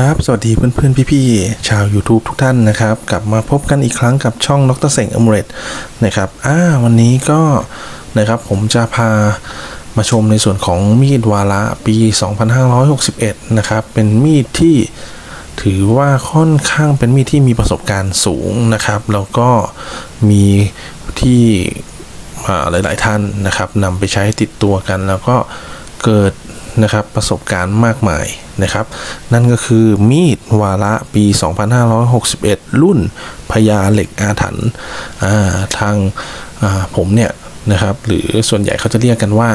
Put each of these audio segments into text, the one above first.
ครับสวัสดีเพื่อนๆ พี่ๆ ชาว YouTube ทุกท่านนะครับ กลับมาพบกันอีกครั้งกับช่องดรเสงอมเรตนะครับอ่าวันนี้ก็นะครับผมจะพามาชมในส่วนของมีดวาระปี 2561 นะครับ เป็นมีดที่ถือว่าค่อนข้างเป็นมีดที่มีประสบการณ์สูงนะครับ แล้วก็มีที่หลายๆท่านนะครับนำไปใช้ติดตัวกันแล้วก็เกิด นะครับประสบการณ์มากมายนะครับ นั่นก็คือมีดวาระปี 2561 รุ่นพญาเหล็กอาถรรพ์ทางาผมเนี่ยนะครับหรือส่วนใหญ่เขาจะเรียกกันว่า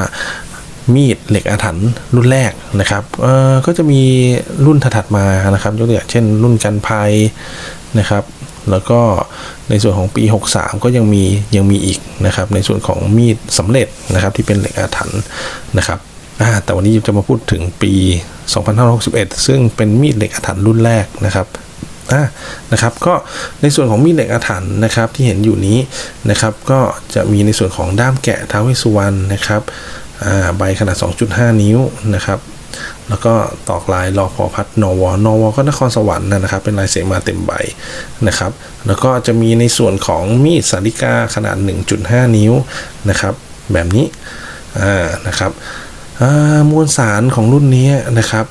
มีดเหล็กอาถรรพ์รุ่นแรกนะครับก็จะมีรุ่นถัดๆมานะครับยกตัวอย่างเช่น รุ่นกันภัยนะครับ แล้วก็ในส่วนของปี 63 ก็ยังมียังมีอีกนะครับ ในส่วนของมีดสำเร็จนะครับที่เป็นเหล็กอาถรรพ์นะครับ แต่วันนี้จะมาพูดถึงปี 2561 ซึ่งเป็นมีดเหล็กอาถรรพ์รุ่นแรกนะครับนะครับก็ในส่วนของมีดเหล็กอาถรรพ์นะครับที่เห็นอยู่นี้นะครับก็จะมีในส่วนของด้ามแกะท้าวเวสุวรรณนะครับใบขนาด 2.5 นิ้วนะครับแล้วก็ตอกลายรอพอพัดนวอนวก็นครสวรรค์นะครับ เป็นลายเสมาเต็มใบนะครับ แล้วก็จะมีในส่วนของมีดสาริกาขนาด 1.5 นิ้วนะครับ แบบนี้อ่านะครับ มวลสารของรุ่นนี้นะครับ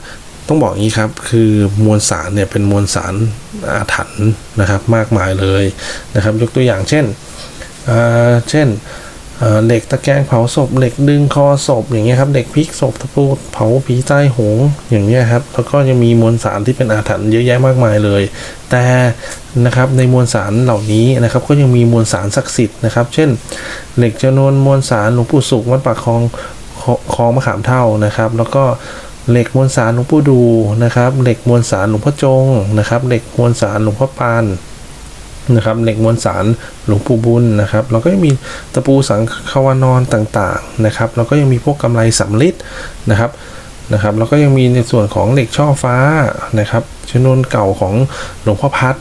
ต้องบอกอย่างนี้ครับคือมวลสารเนี่ยเป็นมวลสารอาถรรพ์นะครับมากมายเลยนะครับ ยกตัวอย่างเช่นเช่นเหล็กตะแกรงเผาศพเหล็กดึงคอศพอย่างเงี้ยครับเหล็กพลิกศพตะปูเผาผีใต้หงอย่างเงี้ยครับแล้วก็ยังมีมวลสารที่เป็นอาถรรพ์เยอะแยะมากมายเลย แต่นะครับในมวลสารเหล่านี้นะครับก็ยังมีมวลสารศักดิ์สิทธิ์นะครับ เช่น เหล็กจำนวนมวลสารหลวงปู่สุขวัดปากคลอง คลองมะขามเท่านะครับ แล้วก็เหล็กมวลสารหลวงปู่ดูนะครับเหล็กมวลสารหลวงพ่อจงนะครับเหล็กมวลสารหลวงพ่อปานนะครับเหล็กมวลสารหลวงปู่บุญนะครับแล้วก็ยังมีตะปูสังขวานอนต่างๆนะครับแล้วก็ยังมีพวกกำไรสำลิดนะครับนะครับแล้วก็ยังมีในส่วนของเหล็กช่อฟ้านะครับชนวนเก่าของหลวงพ่อพัด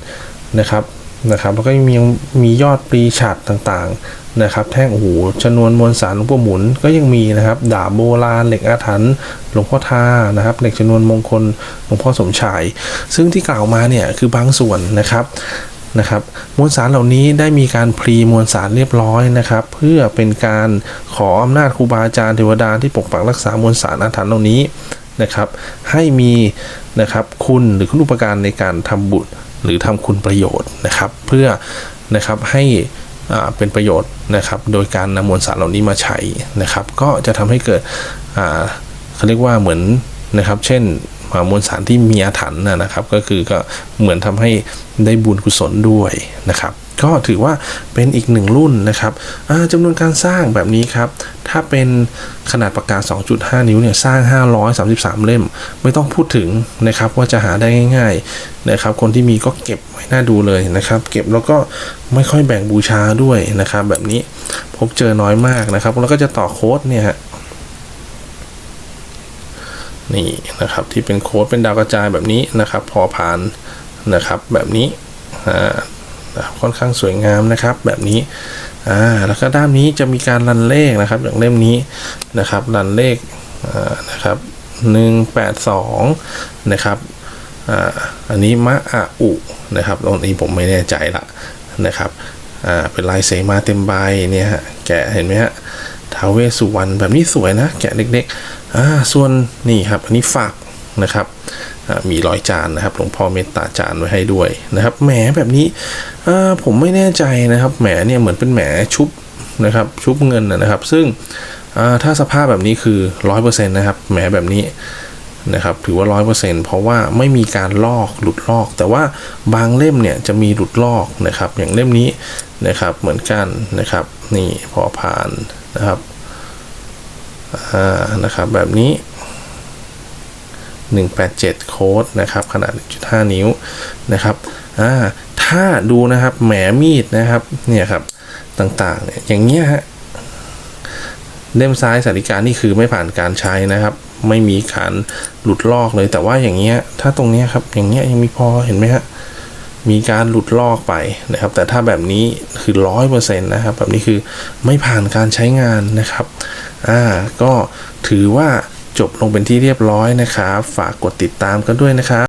นะครับ นะครับแล้วก็ยังมียังมียอดปรีฉัดต่างๆนะครับ แท่งโอ้โหชนวนมวลสารหลวงปู่หมุนก็ยังมีนะครับดาบโบราณเหล็กอาถรรพ์หลวงพ่อทานะครับเหล็กชนวนมงคลหลวงพ่อสมชาย ซึ่งที่กล่าวมาเนี่ยคือบางส่วนนะครับนะครับมวลสารเหล่านี้ได้มีการพรีมวลสารเรียบร้อยนะครับ เพื่อเป็นการขออำนาจครูบาอาจารย์เทวดาที่ปกปักรักษามวลสารอาถรรพ์เหล่านี้นะครับ ให้มีนะครับคุณหรือคุณอุปการในการทำบุญ หรือทำคุณประโยชน์นะครับ เพื่อนะครับให้อ่าเป็นประโยชน์นะครับ โดยการนำมวลสารเหล่านี้มาใช้นะครับ ก็จะทำให้เกิดอ่าเขาเรียกว่าเหมือนนะครับ เช่นอ่ามวลสารที่มีอาถรรพ์นะนะครับ ก็คือก็เหมือนทำให้ได้บุญกุศลด้วยนะครับ ก็ถือว่าเป็นอีกหนึ่งรุ่นนะครับจำนวนการสร้างแบบนี้ครับ ถ้าเป็นขนาดปากกา 2.5 นิ้วเนี่ยสร้าง 533 เล่ม ไม่ต้องพูดถึงนะครับว่าจะหาได้ง่ายๆนะครับ คนที่มีก็เก็บไว้น่าดูเลยนะครับ เก็บแล้วก็ไม่ค่อยแบ่งบูชาด้วยนะครับ แบบนี้พบเจอน้อยมากนะครับ แล้วก็จะต่อโค้ดเนี่ยฮะนี่นะครับที่เป็นโค้ดเป็นดาวกระจายแบบนี้นะครับ พอผ่านนะครับแบบนี้ ค่อนข้างสวยงามนะครับ แบบนี้อ่าแล้วก็ด้านนี้จะมีการรันเลขนะครับ อย่างเล่มนี้นะครับรันเลขนะครับหนึ่งแปดสองนะครับอ่าอันนี้มะอะอุนะครับตรงนี้ผมไม่แน่ใจละนะครับอ่าเป็นลายเสมาเต็มใบเนี่ยฮะแกะเห็นไหมฮะท้าวเวสุวรรณแบบนี้สวยนะ แกะเล็กๆอ่าส่วนนี่ครับอันนี้ฝักนะครับ มีรอยจานนะครับหลวงพ่อเมตตาจานไว้ให้ด้วยนะครับแหมแบบนี้ผมไม่แน่ใจนะครับแหมเนี่ยเหมือนเป็นแหมชุบนะครับชุบเงินนะครับ ซึ่งถ้าสภาพแบบนี้คือร้อยเปอร์เซ็นต์นะครับแหมแบบนี้นะครับถือว่าร้อยเปอร์เซ็นต์เพราะว่าไม่มีการลอกหลุดลอก แต่ว่าบางเล่มเนี่ยจะมีหลุดลอกนะครับ อย่างเล่มนี้นะครับเหมือนกันนะครับนี่พอผ่านนะครับอ่านะครับแบบนี้ 187 โค้ดนะครับ ขนาด 1.5 นิ้วนะครับอ่าถ้าดูนะครับแหมมีดนะครับเนี่ยครับต่างๆเนี่ยอย่างเงี้ยฮะเล่มซ้ายสาริกานี่คือไม่ผ่านการใช้นะครับ ไม่มีการหลุดลอกเลย แต่ว่าอย่างเงี้ยถ้าตรงเนี้ยครับอย่างเงี้ยยังมีพอเห็นไหมฮะมีการหลุดลอกไปนะครับ แต่ถ้าแบบนี้คือร้อยเปอร์เซ็นต์นะครับ แบบนี้คือไม่ผ่านการใช้งานนะครับอ่าก็ถือว่า จบลงเป็นที่เรียบร้อยนะครับ ฝากกดติดตามกันด้วยนะครับ